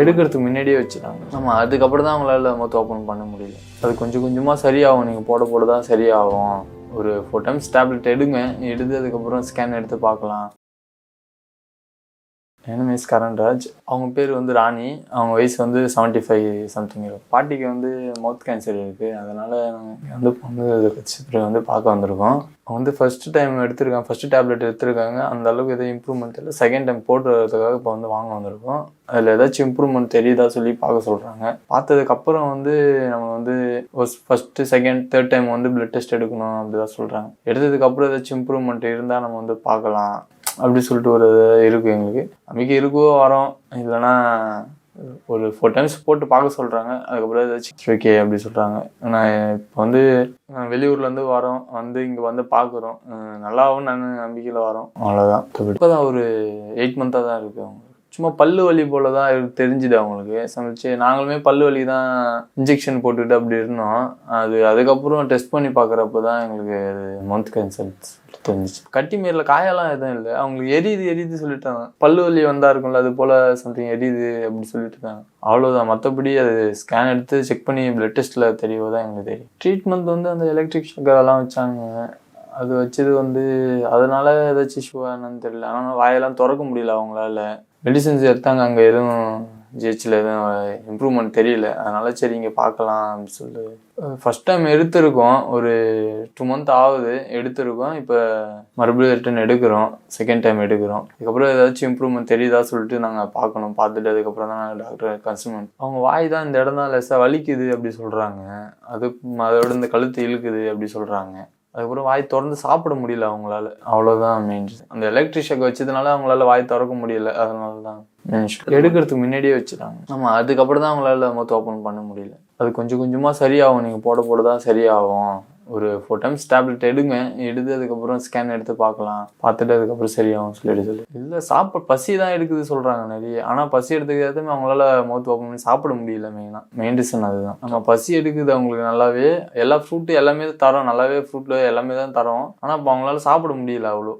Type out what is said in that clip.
எடுக்கிறதுக்கு முன்னாடியே வச்சுட்டாங்க. நம்ம அதுக்கப்புறம் தான் அவங்களால மொத்தம் ஓப்பன் பண்ண முடியல. அது கொஞ்சம் கொஞ்சமாக சரியாகும். நீங்கள் போட போட தான் சரியாகும். ஒரு ஃபோர் டைம்ஸ் டேப்லெட் எடுங்க. எடுத்து அதுக்கப்புறம் ஸ்கேன் எடுத்து பார்க்கலாம். என் மிஸ் கரண்ராஜ் அவங்க பேர் வந்து ராணி. அவங்க வயசு வந்து செவன்ட்டி ஃபைவ் சம்திங் இருக்கும் பாட்டிக்கு வந்து மவுத் கேன்சர் இருக்குது அதனால் நாங்கள் வந்து பொண்ணு சித்திரை வந்து பார்க்க வந்திருக்கோம். அவங்க வந்து ஃபஸ்ட்டு டைம் எடுத்திருக்காங்க. ஃபஸ்ட்டு டேப்லெட் எடுத்திருக்காங்க. அந்த அளவுக்கு எதுவும் இம்ப்ரூவ்மெண்ட் இல்லை. செகண்ட் டைம் போட்டுறதுக்காக இப்போ வந்து வாங்க வந்திருக்கோம். அதில் ஏதாச்சும் இம்ப்ரூவ்மெண்ட் தெரியுதா சொல்லி பார்க்க சொல்கிறாங்க பார்த்ததுக்கப்புறம் வந்து நம்ம வந்து ஃபஸ்ட்டு செகண்ட் தேர்ட் டைம் வந்து பிளட் டெஸ்ட் எடுக்கணும் அப்படி தான் சொல்கிறாங்க எடுத்ததுக்கப்புறம் ஏதாச்சும் இம்ப்ரூவ்மெண்ட் இருந்தால் நம்ம வந்து பார்க்கலாம். அப்படி சொல்லிட்டு ஒரு இருக்குது எங்களுக்கு. நம்பிக்கை இருக்கோ வரோம் இல்லைன்னா ஒரு ஃபோர் டைம்ஸ் போட்டு பார்க்க சொல்கிறாங்க அதுக்கப்புறம் ஏதாச்சும் ஓகே அப்படி சொல்கிறாங்க நான் இப்போ வந்து வெளியூர்லேருந்து வரோம் வந்து இங்கே வந்து பார்க்குறோம். நல்லாவும் நான் நம்பிக்கையில் வரோம் அவ்வளோதான் இப்போ தான் ஒரு எயிட் மந்த்தாக தான் இருக்குது அவங்க. சும்மா பல்லு வலி போல தான் தெரிஞ்சுது அவங்களுக்கு. சமைச்சு நாங்களுமே பல்லு வலி தான் இன்ஜெக்ஷன் போட்டுட்டு அப்படி இருந்தோம். அது அதுக்கப்புறம் டெஸ்ட் பண்ணி பார்க்குறப்ப தான் எங்களுக்கு மந்த் கேன்சர் தெரிஞ்சிச்சு கட்டி மேரில் காயெல்லாம் எதுவும் இல்லை. அவங்களுக்கு எரியுது எரியுது சொல்லிட்டாங்க. பல்லு வலி வந்தா இருக்கும்ல அது போல சம்திங் எரியுது அப்படின்னு சொல்லிட்டு இருக்காங்க அவ்வளோதான் மற்றபடி அது ஸ்கேன் எடுத்து செக் பண்ணி பிளட் டெஸ்ட்டில் தெரியவதான் எங்களுக்கு தெரியும். ட்ரீட்மெண்ட் வந்து அந்த எலக்ட்ரிக் ஷாக் எல்லாம் வச்சாங்க. அது வச்சது வந்து அதனால ஏதாச்சும் இஷ்யூ என்னன்னு தெரியல. ஆனால் வாயெல்லாம் திறக்க முடியல அவங்களால. மெடிசின்ஸ் எடுத்தாங்க அங்கே எதுவும் ஜிஹெச்சில் எதுவும் இம்ப்ரூவ்மெண்ட் தெரியல. அதனால சரி இங்கே பார்க்கலாம் அப்படின்னு சொல்லி ஃபஸ்ட் டைம் எடுத்திருக்கோம். ஒரு டூ மந்த் ஆகுது எடுத்திருக்கோம். இப்போ மறுபடியும் ரிட்டன் எடுக்கிறோம். செகண்ட் டைம் எடுக்கிறோம். இதுக்கப்புறம் ஏதாச்சும் இம்ப்ரூவ்மெண்ட் தெரியுதா சொல்லிட்டு நாங்கள் பார்க்கணும். பார்த்துட்டு அதுக்கப்புறம் தான் டாக்டர் கன்சல்ட் அவங்க வாய் தான் இந்த இடம் தான் லெஸ்ஸாக வலிக்குது அப்படி சொல்கிறாங்க அது அதோட இந்த கழுத்து இழுக்குது அப்படி சொல்கிறாங்க அதுக்கப்புறம் வாய் திறந்து சாப்பிட முடியல அவங்களால. அவ்வளோதான் மெயின் அந்த எலக்ட்ரிக் ஷாக் வச்சதுனால அவங்களால வாய் திறக்க முடியல. அதனால தான் main எடுக்கிறதுக்கு முன்னாடியே வச்சுட்டாங்க. ஆமாம் அதுக்கப்புறம் தான் அவங்களால மொத்தம் ஓப்பன் பண்ண முடியல. அது கொஞ்சம் கொஞ்சமாக சரியாகும். நீங்கள் போட போட தான் சரியாகும். ஒரு ஃபோர் டைம்ஸ் டேப்லெட் எடுங்க. எடுத்து அதுக்கப்புறம் ஸ்கேன் எடுத்து பார்க்கலாம். பார்த்துட்டு அதுக்கப்புறம் சரியாகும் சொல்லிட்டு சொல்லி. இல்லை சாப்பிட பசி தான் எடுக்குது சொல்கிறாங்க நிறைய. ஆனால் பசி எடுத்துக்கு அவங்களால மவுத் ஓப்பன் பண்ணி சாப்பிட முடியல மெயினாக மெயின் ரீசன் அதுதான். நம்ம பசி எடுக்குது அவங்களுக்கு நல்லாவே. எல்லா ஃப்ரூட்டு எல்லாமே தரோம். நல்லாவே ஃப்ரூட்டில் எல்லாமே தான் தரோம். ஆனால் இப்போ அவங்களால சாப்பிட முடியல அவ்வளோ.